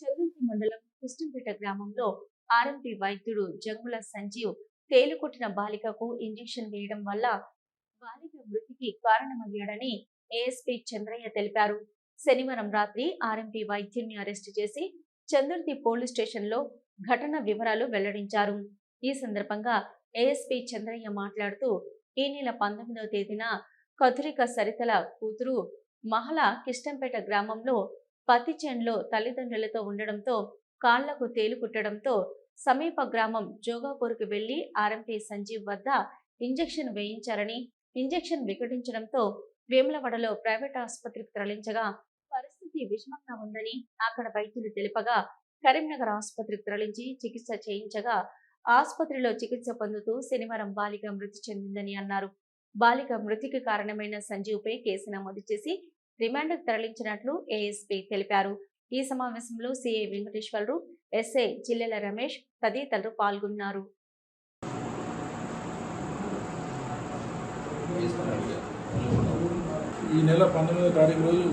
చంద్రుతి మండలం కృష్ణంపేట గ్రామంలో ఆర్ఎంపి వైద్యుడు జంగుల సంజీవ్ తేలుకొట్టిన బాలికకు ఇంజెక్షన్ వేయడం వల్ల బాలిక మృతికి కారణమయ్యాడని ఏఎస్పీ చంద్రయ్య తెలిపారు. శనివారం రాత్రి ఆర్ఎంపీ వైద్యుని అరెస్టు చేసి చందుర్తి పోలీస్ స్టేషన్లో ఘటన వివరాలు వెల్లడించారు. ఈ సందర్భంగా ఏఎస్పీ చంద్రయ్య మాట్లాడుతూ ఈ నెల పంతొమ్మిదవ తేదీన కథురిక సరితల కూతురు మహల కిష్టంపేట గ్రామంలో పత్తి చేన్లో తల్లిదండ్రులతో ఉండడంతో కాళ్ళకు తేలు కుట్టడంతో సమీప గ్రామం జోగాపూర్కు వెళ్ళి ఆర్ఎంపీ సంజీవ్ వద్ద ఇంజెక్షన్ వేయించారని ఇంజెక్షన్ వికటించడంతో వేములవాడలో ప్రైవేట్ ఆసుపత్రికి తరలించగా పరిస్థితి విషమంగా ఉందని అక్కడ వైద్యులు తెలిపగా కరీంనగర్ ఆసుపత్రికి తరలించి చికిత్స చేయించగా ఆసుపత్రిలో చికిత్స పొందుతూ శనివారం బాలిక మృతి చెందిందని అన్నారు. బాలిక మృతికి కారణమైన సంజీవ్పై కేసు నమోదు చేసి రిమాండ్కు తరలించినట్లు ఏఎస్పీ తెలిపారు. ఈ సమావేశంలో సిఐ వెంకటేశ్వరరావు ఎస్ఐ జిల్లెల రమేష్ తదితరులు పాల్గొన్నారు. ఈ నెల పంతొమ్మిదో తారీఖు రోజు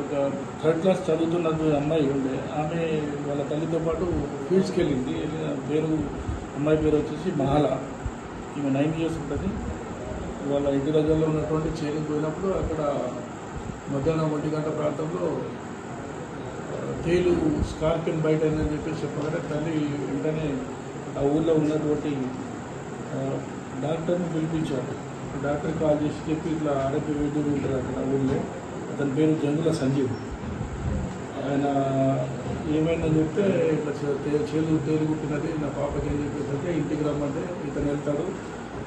ఒక థర్డ్ క్లాస్ చదువుతున్న అమ్మాయి ఉండే ఆమె వాళ్ళ తల్లితో పాటు ఫీల్డ్స్కి వెళ్ళింది. పేరు అమ్మాయి పేరు వచ్చేసి మహాల. ఈమె నైన్ ఇయర్స్ ఉంటుంది. వాళ్ళ ఇంటి దగ్గరలో ఉన్నటువంటి చేనికి పోయినప్పుడు అక్కడ మధ్యాహ్నం ఒంటి గంట ప్రాంతంలో తేలు స్కార్పిన్ బయట అని చెప్పేసి చెప్పగానే తల్లి వెంటనే ఆ ఊళ్ళో ఉన్నటువంటి డాక్టర్ని పిలిపించారు. డాక్టర్ కాల్ చేసి చెప్పి ఇట్లా ఆరోగ్య వైద్యుడు ఉంటారు అక్కడ ఊళ్ళో అతని పేరు జంగుల సంజీవ్. ఆయన ఏమైందని చెప్తే ఇట్లా చేలు తేలు నా పాపకి ఏం చెప్పేసరికి ఇంటికి రమ్మంటే ఇతను వెళ్తాడు.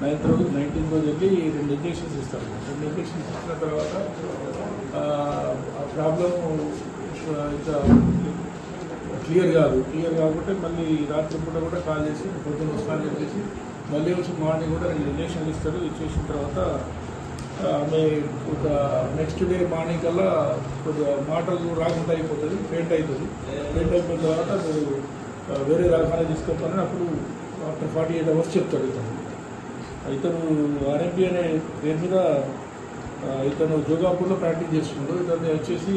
నైన్త్ రోజు నైన్టీన్త్ రోజు వెళ్ళి రెండు ఇంజక్షన్స్ ఇస్తారు. రెండు ఇంజక్షన్స్ ఇచ్చిన తర్వాత ఆ ప్రాబ్లం ఇంకా క్లియర్ కాదు. క్లియర్ కాకుంటే మళ్ళీ రాత్రి పూట కూడా కాల్ చేసి పొద్దున్న వస్తానని చెప్పేసి మళ్ళీ వచ్చి మార్నింగ్ కూడా రెండు ఇంజక్షన్లు ఇస్తారు. ఇచ్చేసిన తర్వాత ఆమె ఒక నెక్స్ట్ డే మార్నింగ్ కల్లా కొద్దిగా మాటలు రాకుండా అయిపోతుంది పెయింట్ అవుతుంది పెయింట్ అయిపోయిన తర్వాత మీరు వేరే రకాలు తీసుకోకపోయినా అప్పుడు ఆఫ్టర్ ఫార్టీ ఎయిట్ అవర్స్ చెప్తాడు ఇతను. ఇతను ఆర్ఎంపీ అనే పేరు మీద ఇతను జోగాపూర్లో ప్రాక్టీస్ చేస్తున్నాడు. ఇతను వచ్చేసి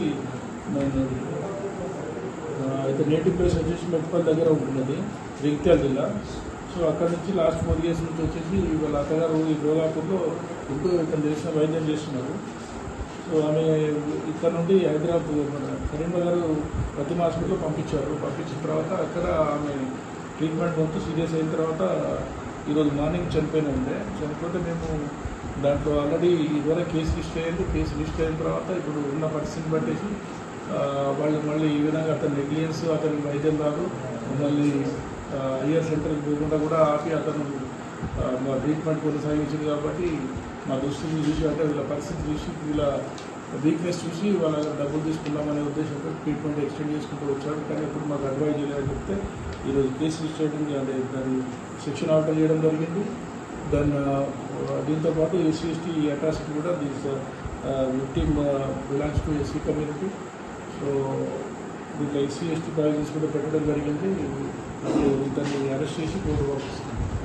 ఇతను నేటివ్ ప్లేస్ వచ్చేసి మెట్పల్ దగ్గర ఉంటున్నది జగిత్యాల జిల్లా. సో అక్కడ నుంచి లాస్ట్ ఫోర్ ఇయర్స్ నుంచి వచ్చేసి వాళ్ళ అత్తగారు ఈ జోగాపూర్లో ఉంటూ ఇతను చేసిన వైద్యం చేస్తున్నారు. సో ఆమె ఇక్కడ నుండి హైదరాబాద్ మన కరీంనగర్ ప్రతిమ హాస్పిటల్లో పంపించారు. పంపించిన తర్వాత అక్కడ ఆమె ట్రీట్మెంట్ మొత్తం సీరియస్ అయిన తర్వాత ఈరోజు మార్నింగ్ చనిపోయిన ఉండే. చనిపోతే మేము దాంట్లో ఆల్రెడీ ఇదివరకు కేసు లిస్ట్ అయ్యింది. కేసు లిస్ట్ అయిన తర్వాత ఇప్పుడు ఉన్న పరిస్థితిని బట్టేసి వాళ్ళు మళ్ళీ ఈ విధంగా అతని నెగ్లియన్స్ అతని వైద్యం రాదు మళ్ళీ ఐఆర్ సెంటర్కి పోకుండా కూడా ఆపి అతను మా ట్రీట్మెంట్ కొనసాగించింది కాబట్టి మా దృష్టిని చూసి అంటే వీళ్ళ పరిస్థితి చూసి వీళ్ళ వీక్నెస్ చూసి వాళ్ళ డబ్బులు తీసుకుందామనే ఉద్దేశంతో ట్రీట్మెంట్ ఎక్స్టెండ్ చేసుకుంటూ వచ్చాడు కానీ ఇప్పుడు మాకు అడ్వైజ్ చేయాలని చెప్తే ఈరోజు కేసు లిస్ట్ చేయడం అంటే దాన్ని సెక్షన్ ఆర్డర్ చేయడం జరిగింది. దాన్ని uh, దీంతో పాటు ఎస్సీ ఎస్టీ అట్రాసిటీ కూడా this victim belongs to SC community so దీంట్లో ఎస్సీ ఎస్టీ ప్రావిజన్స్ కూడా పెట్టడం జరిగింది. దాన్ని అరెస్ట్ చేసి కోర్టు పంపిస్తున్నాం